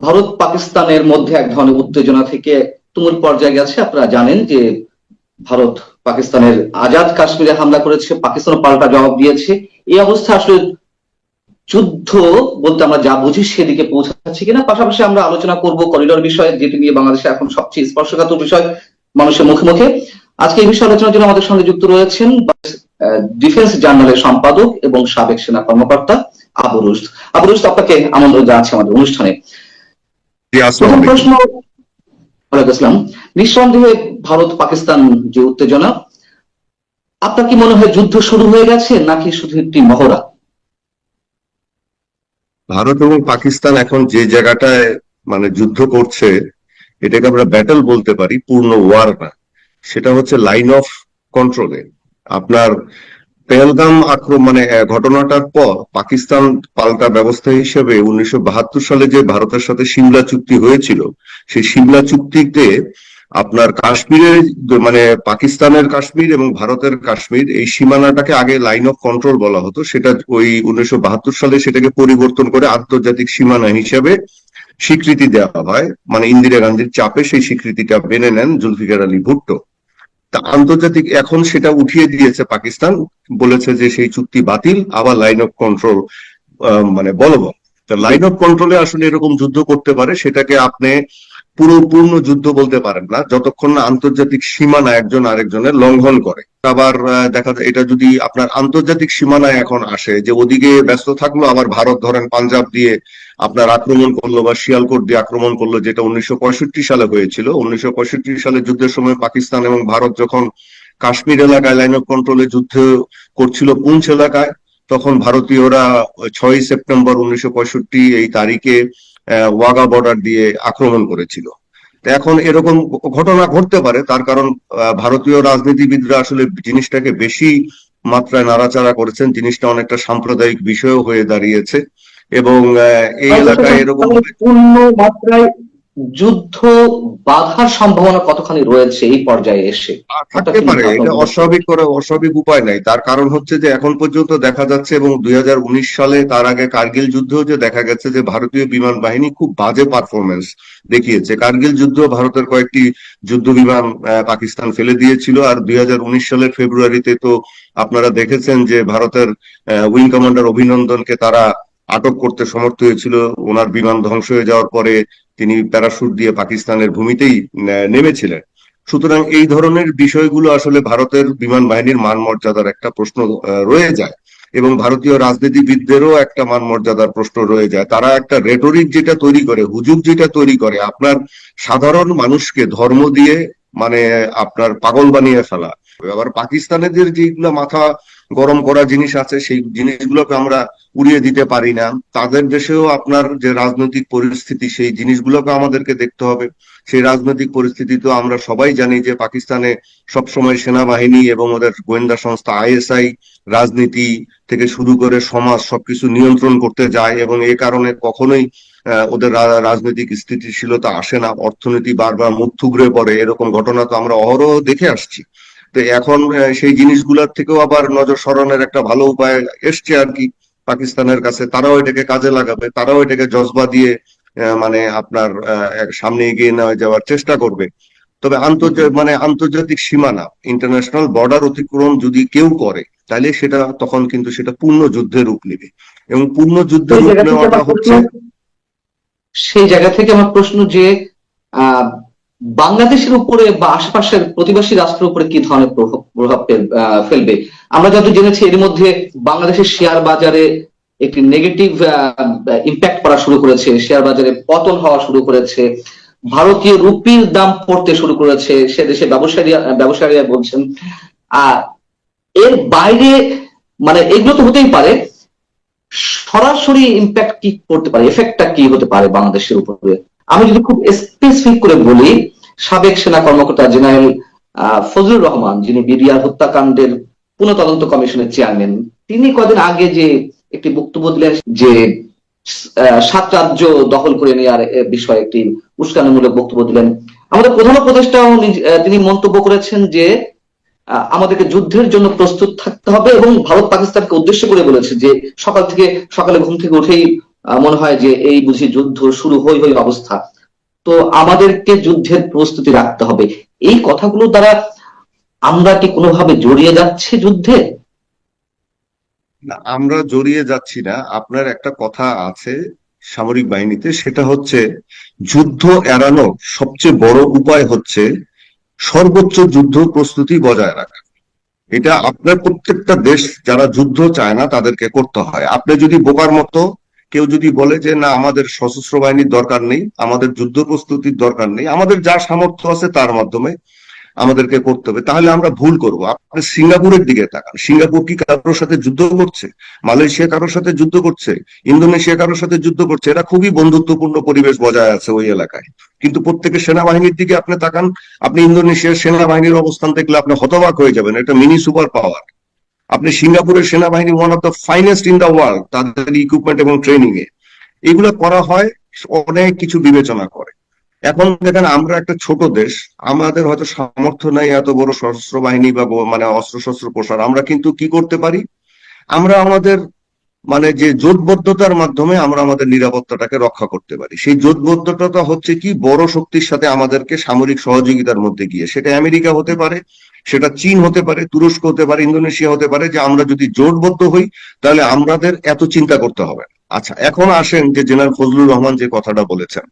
ভারত পাকিস্তানের মধ্যে এক ধরনের উত্তেজনা থেকে তুমুল পর্যায়ে গেছে। আপনারা জানেন যে ভারত পাকিস্তানের আজাদ কাশ্মীরে হামলা করেছে পাকিস্তান পাল্টা জবাব দিয়েছে। এই অবস্থা আসলে যুদ্ধ বলতে আমরা যা বুঝি সেদিকে পৌঁছাচ্ছি কিনা, পাশাপাশি আমরা আলোচনা করব করিডোর বিষয়ে, যেটি নিয়ে বাংলাদেশে এখন সবচেয়ে স্পর্শকাতর বিষয় মানুষের মুখে মুখে। আজকে এই বিষয়ে আলোচনার জন্য আমাদের সঙ্গে যুক্ত রয়েছেন ডিফেন্স জার্নালের সম্পাদক এবং সাবেক সেনা কর্মকর্তা আবু রুশদ, আপনাকে আমন্ত্রণ জানাচ্ছি আমাদের অনুষ্ঠানে। প্রথম প্রশ্ন আসসালাম। নিঃসন্দেহে ভারত পাকিস্তান যে উত্তেজনা আপনার কি মনে হয় যুদ্ধ শুরু হয়ে গেছে নাকি শুধু একটি মহড়া? ভারত এবং পাকিস্তান এখন যে জায়গাটায় মানে যুদ্ধ করছে এটাকে আমরা ব্যাটল বলতে পারি পূর্ণ ওয়ার না। সেটা হচ্ছে লাইন অফ কন্ট্রোলে আপনার পেহেলগাম আক্রমণ মানে ঘটনাটার পর পাকিস্তান পাল্টা ব্যবস্থা হিসেবে উনিশশো বাহাত্তর সালে যে ভারতের সাথে সিমলা চুক্তি হয়েছিল, সেই সিমলা চুক্তিতে আপনার কাশ্মীরের মানে পাকিস্তানের কাশ্মীর এবং ভারতের কাশ্মীর এই সীমানাটাকে আগে লাইন অফ কন্ট্রোল বলা হতো। সেটা ওই উনিশশো বাহাত্তর সালে সেটাকে পরিবর্তন করে আন্তর্জাতিক সীমানা হিসেবে স্বীকৃতি দেওয়া হয়। মানে ইন্দিরা গান্ধীর চাপে সেই স্বীকৃতিটা মেনে নেন জুলফিকার আলী ভুট্টো। তা আন্তর্জাতিক এখন সেটা উঠিয়ে দিয়েছে পাকিস্তান, বলেছে যে সেই চুক্তি বাতিল, আবার লাইন অফ কন্ট্রোল মানে বলব লাইন অফ কন্ট্রোলে আসলে এরকম যুদ্ধ করতে পারে, সেটাকে আপনি পুরো পূর্ণ যুদ্ধ বলতে পারেন না, যতক্ষণ না আন্তর্জাতিক সীমানা একজন আরেকজনের লঙ্ঘন করে। আবার দেখা যায়, এটা যদি আপনার আন্তর্জাতিক সীমানায় এখন আসে, যে ওদিকে ব্যস্ত থাকল, আবার ভারত ধরেন পাঞ্জাব দিয়ে আপনার আক্রমণ করল বা শিয়ালকোট দিয়ে আক্রমণ করল, যেটা উনিশশো পঁয়ষট্টি সালে হয়েছিল। উনিশশো পঁয়ষট্টি সালে যুদ্ধের সময় পাকিস্তান এবং ভারত যখন কাশ্মীর এলাকায় লাইন অফ কন্ট্রোলে যুদ্ধ করছিল পুঞ্চ এলাকায়, তখন ভারতীয়রা ছয়ই সেপ্টেম্বর উনিশশো পঁয়ষট্টি এই তারিখে ওয়াগা বর্ডার দিয়ে আক্রমণ করেছিল। তো এখন এরকম ঘটনা ঘটতে পারে তার কারণ আহ, ভারতীয় রাজনীতিবিদরা আসলে জিনিসটাকে বেশি মাত্রায় নাড়াচাড়া করেছেন জিনিসটা অনেকটা সাম্প্রদায়িক বিষয়ও হয়ে দাঁড়িয়েছে এবং আহ, এই এলাকায় এরকম পূর্ণ মাত্রায় যুদ্ধ বাধার সম্ভাবনা কতখানি রয়েছে এই পর্যায়ে এসে? থাকতে পারে এটা অস্বাভাবিক করে অস্বাভাবিক উপায় নাই। তার কারণ হচ্ছে যে এখন পর্যন্ত দেখা যাচ্ছে এবং দুই হাজার উনিশ সালে তার আগে কার্গিল যুদ্ধেও যে দেখা গেছে যে ভারতীয় বিমান বাহিনী খুব বাজে পারফরমেন্স দেখিয়েছে। কার্গিল যুদ্ধ ভারতের কয়েকটি যুদ্ধ বিমান পাকিস্তান ফেলে দিয়েছিল। আর দুই হাজার উনিশ সালের ফেব্রুয়ারিতে তো আপনারা দেখেছেন যে ভারতের উইং কমান্ডার অভিনন্দনকে তারা আটক করতে সমর্থ হয়েছিল। ওনার বিমান ধ্বংস হয়ে যাওয়ার পরে তিনি প্যারাশুট দিয়ে পাকিস্তানের ভূমিতেই নেমেছিলেন। সুতরাং এই ধরনের বিষয়গুলো আসলে ভারতের বিমান বাহিনীর মান মর্যাদার একটা প্রশ্ন রয়ে যায় এবং ভারতীয় রাজনীতিবিদদেরও একটা মান মর্যাদার প্রশ্ন রয়ে যায়। তারা একটা রেটরিক যেটা তৈরি করে, হুজুগ যেটা তৈরি করে, আপনার সাধারণ মানুষকে ধর্ম দিয়ে মানে আপনার পাগল বানিয়ে ফেলা। আবার পাকিস্তানেদের যেগুলো মাথা গরম করা জিনিস আছে, সেই জিনিসগুলোকে আমরা উড়িয়ে দিতে পারি না। তাদের দেশেও আপনার যে রাজনৈতিক পরিস্থিতি, সেই জিনিসগুলোকে আমাদেরকে দেখতে হবে। সেই রাজনৈতিক পরিস্থিতি তো আমরা সবাই জানি যে পাকিস্তানে সবসময় সেনাবাহিনী এবং ওদের গোয়েন্দা সংস্থা আইএসআই রাজনীতি থেকে শুরু করে সমাজ সবকিছু নিয়ন্ত্রণ করতে যায় এবং এ কারণে কখনোই ওদের রাজনৈতিক স্থিতিশীলতা আসে না। অর্থনীতি বারবার মুখ থুবড়ে পড়ে। এরকম ঘটনা তো আমরা অহরহ দেখে আসছি। তো এখন সেই জিনিসগুলোর থেকেও আবার নজর সরানোর একটা ভালো উপায় এসছে আর কি পাকিস্তানের কাছে। তারাও এটাকে কাজে লাগাবে তারাও এটাকে জজবা দিয়ে মানে আপনার সামনে এগিয়ে নেওয়া যাওয়ার চেষ্টা করবে। তবে আন্তর্জাতিক মানে আন্তর্জাতিক সীমানা ইন্টারন্যাশনাল বর্ডার অতিক্রম যদি কেউ করে তাহলে সেটা তখন কিন্তু সেটা পূর্ণ যুদ্ধের রূপ নেবে। এবং পূর্ণ যুদ্ধের সেই রূপ নেওয়াটা হচ্ছে সেই জায়গা থেকে আমার প্রশ্ন যে আহ, বাংলাদেশের উপরে বা আশেপাশের প্রতিবেশী রাষ্ট্রের উপরে কি ধরনের প্রভাব ফেলবে? আমরা যত জেনেছি এর মধ্যে বাংলাদেশের শেয়ার বাজারে একটি নেগেটিভ ইম্প্যাক্ট করা শুরু করেছে, শেয়ার বাজারে পতন হওয়া শুরু করেছে, ভারতীয় রুপির দাম পড়তে শুরু করেছে, সে দেশে ব্যবসায়ী ব্যবসায়ীরা বলছেন। আর এর বাইরে মানে এগুলো তো হতেই পারে, সরাসরি ইম্প্যাক্ট কি করতে পারে? এফেক্টটা কি হতে পারে বাংলাদেশের উপরে? আমি যদি খুব স্পেসিফিক করে বলি সাবেক সেনা কর্মকর্তা জেনারেল ফজলুর রহমান যিনি বিডিআর হত্যাকাণ্ডের পুনঃ তদন্ত কমিশনের চেয়ারম্যান তিনি কদিন আগে যে একটি বক্তব্য দিলেন যে সাত রাজ্য দখল করে নেওয়ার বিষয়ে একটি উস্কানিমূলক বক্তব্য দিলেন। আমাদের প্রধান আহ, তিনি মন্তব্য করেছেন যে আমাদেরকে যুদ্ধের জন্য প্রস্তুত থাকতে হবে এবং ভারত পাকিস্তানকে উদ্দেশ্য করে বলেছে যে সকাল থেকে সকালে ঘুম থেকে উঠেই মনে হয় যে এই বুঝি যুদ্ধ শুরু হই হই অবস্থা। তো আমাদেরকে যুদ্ধের প্রস্তুতি রাখতে হবে। এই কথাগুলো দ্বারা আমরা কি কোনোভাবে জড়িয়ে যাচ্ছে যুদ্ধে? না, আমরা জড়িয়ে যাচ্ছি না। আপনার একটা কথা আছে সামরিক বাহিনীতে সেটা হচ্ছে যুদ্ধ এড়ানোর সবচেয়ে বড় উপায় হচ্ছে সর্বোচ্চ যুদ্ধ প্রস্তুতি বজায় রাখা। এটা আপনার প্রত্যেকটা দেশ যারা যুদ্ধ চায় না তাদেরকে করতে হয়। আপনি যদি বোকার মতো কেউ যদি বলে যে, না, আমাদের সশস্ত্র বাহিনীর দরকার নেই, আমাদের যুদ্ধ প্রস্তুতির দরকার নেই, আমাদের যা সামর্থ্য আছে তার মাধ্যমে আমাদেরকে করতে হবে, তাহলে আমরা ভুল করব। আপনি সিঙ্গাপুরের দিকে তাকান। সিঙ্গাপুর কি কারোর সাথে যুদ্ধ করছে? মালয়েশিয়া কারোর সাথে যুদ্ধ করছে? ইন্দোনেশিয়া কারোর সাথে যুদ্ধ করছে? এরা খুবই বন্ধুত্বপূর্ণ পরিবেশ বজায় আছে ওই এলাকায়। কিন্তু প্রত্যেকের সেনাবাহিনীর দিকে আপনি তাকান, আপনি ইন্দোনেশিয়ার সেনাবাহিনীর অবস্থান দেখলে আপনি হতবাক হয়ে যাবেন। এটা মিনি সুপার পাওয়ার। আপনি সিঙ্গাপুরের সেনাবাহিনী one of the finest in the world তাদের ইকুইপমেন্ট এবং ট্রেনিং এ। এগুলো করা হয়, অনেক কিছু বিবেচনা করে। এখন দেখেন, আমরা একটা ছোট দেশ, আমাদের হয়তো সামর্থ্য নাই এত বড় সশস্ত্র বাহিনী বা মানে অস্ত্র শস্ত্র প্রসার। আমরা কিন্তু কি করতে পারি? আমরা আমাদের মানে যে জোটবদ্ধতার মাধ্যমে আমরা আমাদের নিরাপত্তাটাকে রক্ষা করতে পারি। সেই জোটবদ্ধতা হচ্ছে কি, বড় শক্তির সাথে আমাদেরকে সামরিক সহযোগিতার মধ্যে গিয়ে। সেটা আমেরিকা হতে পারে, সেটা চীন হতে পারে, তুরস্ক হতে পারে, ইন্দোনেশিয়া হতে পারে, যে আমরা যদি জোটবদ্ধ হই, তাহলে আমাদের এত চিন্তা করতে হবে আচ্ছা এখন আসেন যে জেনারেল ফজলুর রহমান যে কথাটা বলেছেন।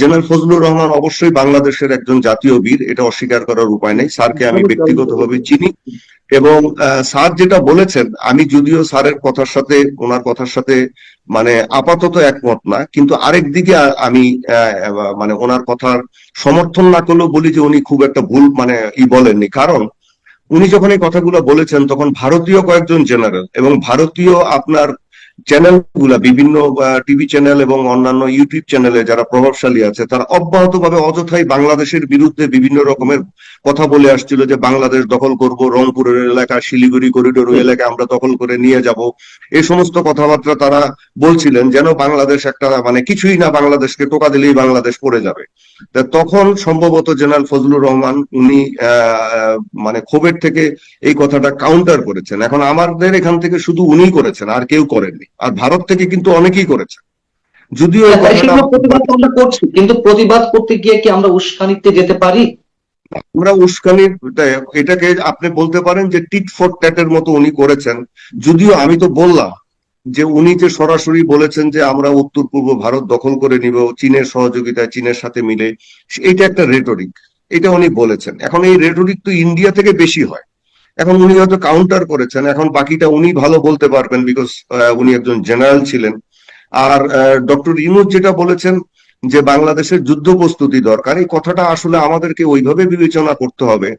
জেনারেল ফজলুর রহমান অবশ্যই বাংলাদেশের একজন জাতীয় বীর এটা অস্বীকার করার উপায় নেই। স্যারকে আমি ব্যক্তিগতভাবে চিনি এবং স্যার যেটা বলেছেন আমি যদিও স্যারের কথার সাথে ওনার কথার সাথে মানে আপাতত একমত না কিন্তু আরেক দিকে আমি মানে ওনার কথার সমর্থন না করলেও বলি যে উনি খুব একটা ভুল মানে ই বলেননি। কারণ উনি যখন এই কথাগুলো বলেছেন তখন ভারতীয় কয়েকজন জেনারেল এবং ভারতীয় আপনার চ্যানেলগুলা বিভিন্ন টিভি চ্যানেল এবং অন্যান্য ইউটিউব চ্যানেলে যারা প্রভাবশালী আছে, তারা অব্যাহতভাবে অযথাই বাংলাদেশের বিরুদ্ধে বিভিন্ন রকমের কথা বলে আসছিল যে বাংলাদেশ দখল করব, রংপুরের এলাকা, শিলিগুড়ি করিডোর এলাকা আমরা দখল করে নিয়ে যাব। এই সমস্ত কথাবার্তা তারা বলছিলেন যেন বাংলাদেশ একটা মানে কিছুই না, বাংলাদেশকে টোকা দিলেই বাংলাদেশ পড়ে যাবে। তখন সম্ভবত জেনারেল ফজলুর রহমান উনি মানে ক্ষোভের থেকে এই কথাটা কাউন্টার করেছেন। এখন আমাদের এখান থেকে শুধু উনিই করেছেন, আর কেউ করেননি। আর ভারত থেকে কিন্তু অনেকেই করেছে। যদিও সেগুলো প্রতিবাদ আমরা করছি কিন্তু প্রতিবাদ করতে গিয়ে কি আমরা উস্কানিতে যেতে পারি? আমরা উস্কানির এটাকে আপনি বলতে পারেন যে টিট ফর ট্যাটের মতো উনি করেছেন। যদিও আমি তো বললাম যে উনি যে সরাসরি বলেছেন যে আমরা উত্তর পূর্ব ভারত দখল করে নিব চীনের সহযোগিতায় চীনের সাথে মিলে এটা একটা রেটরিক এটা উনি বলেছেন। এখন এই রেটরিক তো ইন্ডিয়া থেকে বেশি হয়। এখন উনি হয়তো কাউন্টার করেছেন, এখন বাকিটা উনি ভালো বলতে পারবেন বিকজ উনি একজন জেনারেল ছিলেন। আর ডক্টর ইনুজ যেটা বলেছেন যে বাংলাদেশের যুদ্ধ প্রস্তুতি দরকার, এই কথাটা আসলে আমাদেরকে ওইভাবে বিবেচনা করতে হবে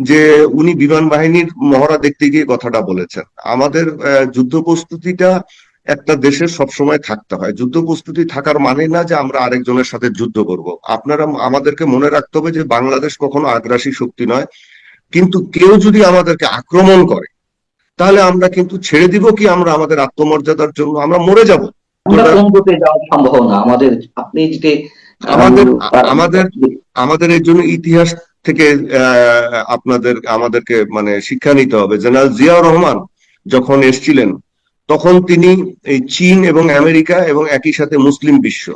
যে উনি বিমান বাহিনীর মহড়া দেখতে গিয়ে কথাটা বলেছেন। আমাদের যুদ্ধ প্রস্তুতিটা একটা দেশের সবসময় থাকতে হয়। যুদ্ধ প্রস্তুতি থাকার মানে না যে আমরা আরেকজনের সাথে যুদ্ধ করব। আপনারা, আমাদেরকে মনে রাখতে হবে যে বাংলাদেশ কখনো আগ্রাসী শক্তি নয়। কিন্তু কেউ যদি আমাদেরকে আক্রমণ করে তাহলে আমরা কিন্তু ছেড়ে দিব কি? আমরা আমাদের আত্মমর্যাদার জন্য আমরা মরে যাব। সম্ভাবনা আমাদের আপনি আমাদের আমাদের আমাদের এর জন্য ইতিহাস থেকে আহ, আপনাদের আমাদেরকে মানে শিক্ষা নিতে হবে। জেনারেল জিয়াউর রহমান যখন এসছিলেন তখন তিনি এই চীন এবং আমেরিকা এবং একই সাথে মুসলিম বিশ্ব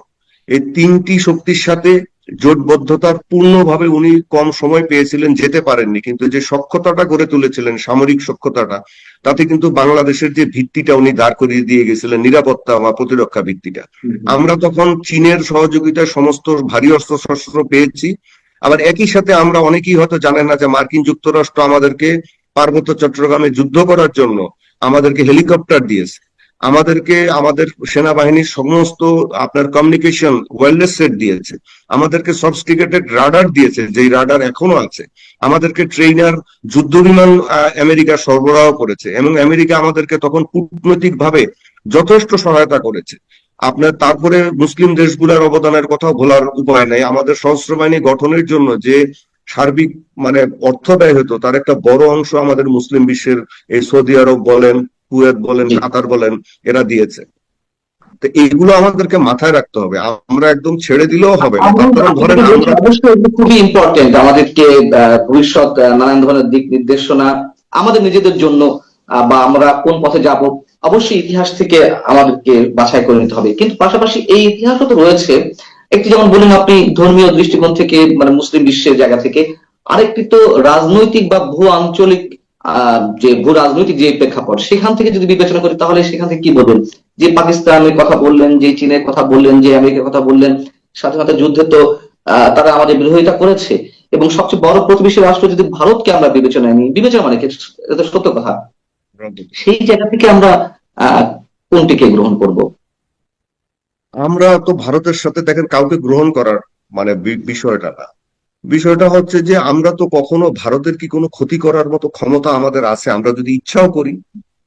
এই তিনটি শক্তির সাথে জোটবদ্ধতার পূর্ণভাবে উনি কম সময় পেয়েছিলেন যেতে পারেননি। কিন্তু যে সক্ষতাটা গড়ে তুলেছিলেন সামরিক সক্ষতাটা তাতে কিন্তু বাংলাদেশের যে ভিত্তিটা উনি দাঁড় করিয়ে দিয়ে গেছিলেন নিরাপত্তা বা প্রতিরক্ষা ভিত্তিটা। আমরা তখন চীনের সহযোগিতায় সমস্ত ভারী অস্ত্র শস্ত্র পেয়েছি। আবার একই সাথে আমরা অনেকেই হয়তো জানেন না যে মার্কিন যুক্তরাষ্ট্র আমাদেরকে পার্বত্য চট্টগ্রামে যুদ্ধ করার জন্য আমাদেরকে হেলিকপ্টার দিয়েছে। আমাদেরকে, আমাদের সেনাবাহিনীর সমস্ত আপনার কমিউনিকেশন ওয়্যারলেস সেট দিয়েছে। আমাদেরকে সবস্টিকেটেড রাডার দিয়েছে, যেই রাডার এখনও আছে। আমাদেরকে ট্রেইনার যুদ্ধ বিমান আমেরিকা সরবরাহ করেছে এবং আমেরিকা আমাদেরকে তখন কূটনৈতিক ভাবে যথেষ্ট সহায়তা করেছে। আপনার তারপরে মুসলিম দেশগুলোর অবদানের কথাও ভোলার উপায় নেই। আমাদের সশস্ত্র বাহিনী গঠনের জন্য যে সার্বিক মানে অর্থ ব্যয় হতো, তার একটা বড় অংশ আমাদের মুসলিম বিশ্বের এই সৌদি আরব বলেন কুয়েত বলেন। কাতার বলেন এরা দিয়েছে। তো এইগুলো আমাদেরকে মাথায় রাখতে হবে। আমরা একদম ছেড়ে দিলেও হবে না। ধরেন খুবই ইম্পর্টেন্ট আমাদেরকে ভবিষ্যৎ নানান ধরনের দিক নির্দেশনা আমাদের নিজেদের জন্য বা আমরা কোন পথে যাব অবশ্যই ইতিহাস থেকে আমাদেরকে বাছাই করে নিতে হবে। কিন্তু পাশাপাশি এই ইতিহাসও তো রয়েছে। একটি যেমন বললেন আপনি ধর্মীয় দৃষ্টিকোণ থেকে মানে মুসলিম বিশ্বের জায়গা থেকে আরেকটি তো রাজনৈতিক বা ভূ আঞ্চলিক যে ভূ রাজনৈতিক যে প্রেক্ষাপট, সেখান থেকে যদি বিবেচনা করি, তাহলে সেখান থেকে কি বলবেন যে পাকিস্তানের কথা বললেন, যে চীনের কথা বললেন, যে আমেরিকার কথা বললেন স্বাধীনতা যুদ্ধে তো তারা আমাদের বিরোধিতা করেছে। এবং সবচেয়ে বড় প্রতিবেশী রাষ্ট্র যদি ভারতকে আমরা বিবেচনায় নিই, বিবেচনা মানে এটা সত্য কথা। সেই জায়গা থেকে আমরা কোনটিকে গ্রহণ করব? আমরা তো ভারতের সাথে দেখেন, কাউকে গ্রহণ করার মানে বিষয়টা না। বিষয়টা হচ্ছে যে আমরা তো কখনো ভারতের কি কোনো ক্ষতি করার মতো ক্ষমতা আমাদের আছে? আমরা যদি ইচ্ছাও করি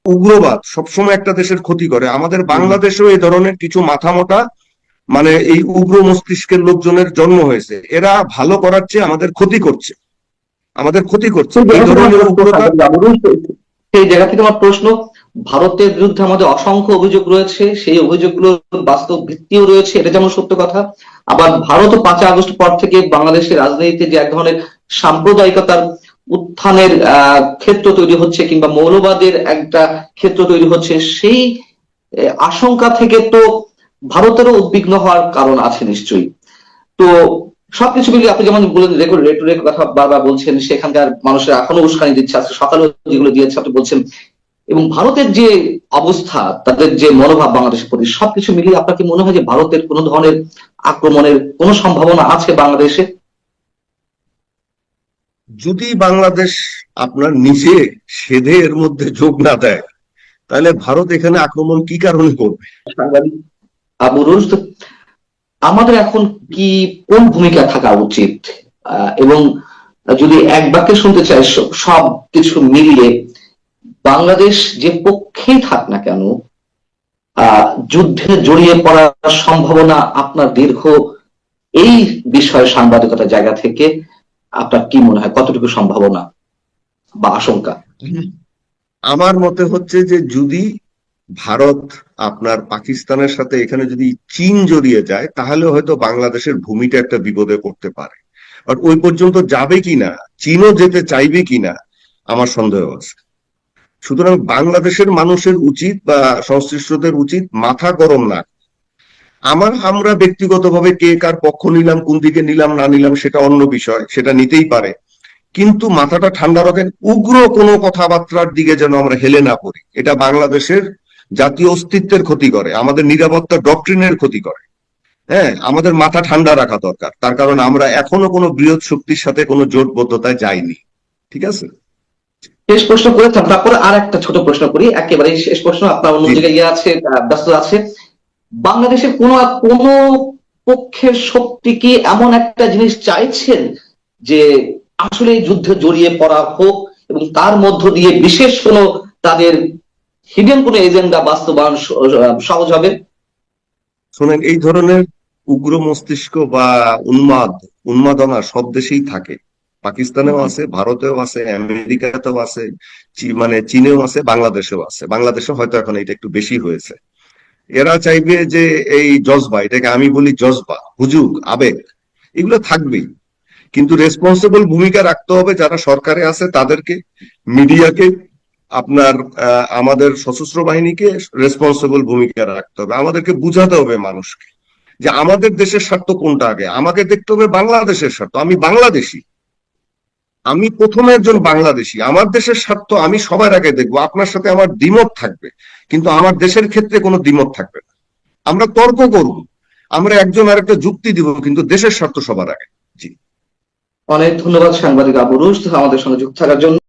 উগ্রবাদ সবসময় একটা দেশের ক্ষতি করে। আমাদের বাংলাদেশেও এই ধরনের কিছু মাথামোটা মানে এই উগ্র মস্তিষ্কের লোকজনের জন্ম হয়েছে। এরা ভালো করার চেয়ে আমাদের ক্ষতি করছে। আমাদের ক্ষতি করছে। এই ধরনের উগ্রতা সেই জায়গা থেকে আমার প্রশ্ন ভারতের বিরুদ্ধে আমাদের অসংখ্য অভিযোগ রয়েছে, সেই অভিযোগগুলোর বাস্তব ভিত্তিও রয়েছে, এটা যেমন সত্য কথা। আবার ভারত পাঁচই আগস্ট পর থেকে বাংলাদেশের রাজনীতিতে যে এক ধরনের সাম্প্রদায়িকতার উত্থানের ক্ষেত্র তৈরি হচ্ছে কিংবা মৌলবাদের একটা ক্ষেত্র তৈরি হচ্ছে, সেই আশঙ্কা থেকে তো ভারতেরও উদ্বিগ্ন হওয়ার কারণ আছে নিশ্চয়ই। তো সবকিছু মিলিয়ে আপনি যেমন বলেন, রেকর্ড রেটুরের কথা বারবার বলছেন, সেখানকার মানুষের এখনও উস্কানি দিচ্ছে, আজকে সকালেও যেগুলো দিয়েছে আপনি বলছেন এবং ভারতের যে অবস্থা তাদের যে মনোভাব বাংলাদেশের প্রতি সবকিছু মিলিয়ে আপনার কি মনে হয় যে ভারতের কোনো ধরনের আক্রমণের কোনো সম্ভাবনা আছে বাংলাদেশে? যদি বাংলাদেশ আপনার নিজে সেধে এর মধ্যে যোগ না দেয় তাহলে ভারত এখানে আক্রমণ কি কারণে করবে? আবু রুশ আমাদের এখন কি কোন ভূমিকা থাকা উচিত? আহ, এবং যদি এক বাক্যে শুনতে চাই সব কিছু মিলিয়ে বাংলাদেশ যে পক্ষেই থাক না কেন যুদ্ধে জড়িয়ে পড়ার সম্ভাবনা আপনার দীর্ঘ, এই বিষয়ে সাংবাদিকতার জায়গা থেকে আপনার কি মনে হয়? কতটুকু সম্ভাবনা বা আশঙ্কা? আমার মতে হচ্ছে যে যদি ভারত আপনার পাকিস্তানের সাথে এখানে যদি চীন জড়িয়ে যায়, তাহলে হয়তো বাংলাদেশের ভূমিটা একটা বিপদে পড়তে পারে। বাট ওই পর্যন্ত যাবে কিনা, চীনও যেতে চাইবে কিনা, আমার সন্দেহ আছে। সুতরাং বাংলাদেশের মানুষের উচিত বা সংশ্লিষ্টদের উচিত মাথা গরম না। আমার আমরা ব্যক্তিগতভাবে কে কার পক্ষ নিলাম, কোন দিকে নিলাম, না নিলাম, সেটা অন্য বিষয়, সেটা নিতেই পারে। কিন্তু মাথাটা ঠান্ডা রাখেন, উগ্র কোনো কথাবার্তার দিকে যেন আমরা হেলে না পড়ি। এটা বাংলাদেশের জাতীয় অস্তিত্বের ক্ষতি করে, আমাদের নিরাপত্তা ডক্ট্রিনের ক্ষতি করে। হ্যাঁ আমাদের মাথা ঠান্ডা রাখা দরকার। তার কারণ আমরা এখনও কোনো বৃহৎ শক্তির সাথে কোনো জোটবদ্ধতায় যাইনি। ঠিক আছে? শেষ প্রশ্ন করেছিলাম তারপরে আর একটা ছোট প্রশ্ন করি। একেবারে শেষ প্রশ্ন আপনার অন্য জায়গায় ইয়ে আছে ব্যস্ত আছে। বাংলাদেশের কোন কোন পক্ষের শক্তি কি এমন একটা জিনিস চাইছেন যে আসলে যুদ্ধে জড়িয়ে পড়া হোক এবং তার মধ্য দিয়ে বিশেষ কোনো তাদের হিডেন কোনো এজেন্ডা বাস্তবায়ন সহজ হবে? শোনেন এই ধরনের উগ্র মস্তিষ্ক বা উন্মাদ উন্মাদনা সব দেশেই থাকে। পাকিস্তানেও আছে ভারতেও আছে আমেরিকাতেও আছে মানে চীনেও আছে বাংলাদেশেও আছে। বাংলাদেশে হয়তো এখন এটা একটু বেশি হয়েছে। এরা চাইবে যে এই জজবা এটাকে আমি বলি জজবা হুজুগ আবেগ এগুলো থাকবেই। কিন্তু রেসপন্সিবল ভূমিকা রাখতে হবে যারা সরকারে আছে তাদেরকে মিডিয়াকে আপনার আহ, আমাদের সশস্ত্র বাহিনীকে রেসপন্সিবল ভূমিকা রাখতে হবে। আমাদেরকে বুঝাতে হবে মানুষকে যে আমাদের দেশের স্বার্থ কোনটা আগে। আমাকে দেখতে হবে বাংলাদেশের স্বার্থ। আমি বাংলাদেশি। আমি প্রথমে একজন বাংলাদেশি। আমার দেশের স্বার্থ আমি সবার আগে দেখব, আপনার সাথে আমার দ্বিমত থাকবে, কিন্তু আমার দেশের ক্ষেত্রে কোনো দ্বিমত থাকবে না। আমরা তর্ক করব, আমরা একজন আর একটা যুক্তি দিব, কিন্তু দেশের স্বার্থ সবার আগে। জি। অনেক ধন্যবাদ সাংবাদিক আবু আমাদের সঙ্গে যুক্ত থাকার জন্য।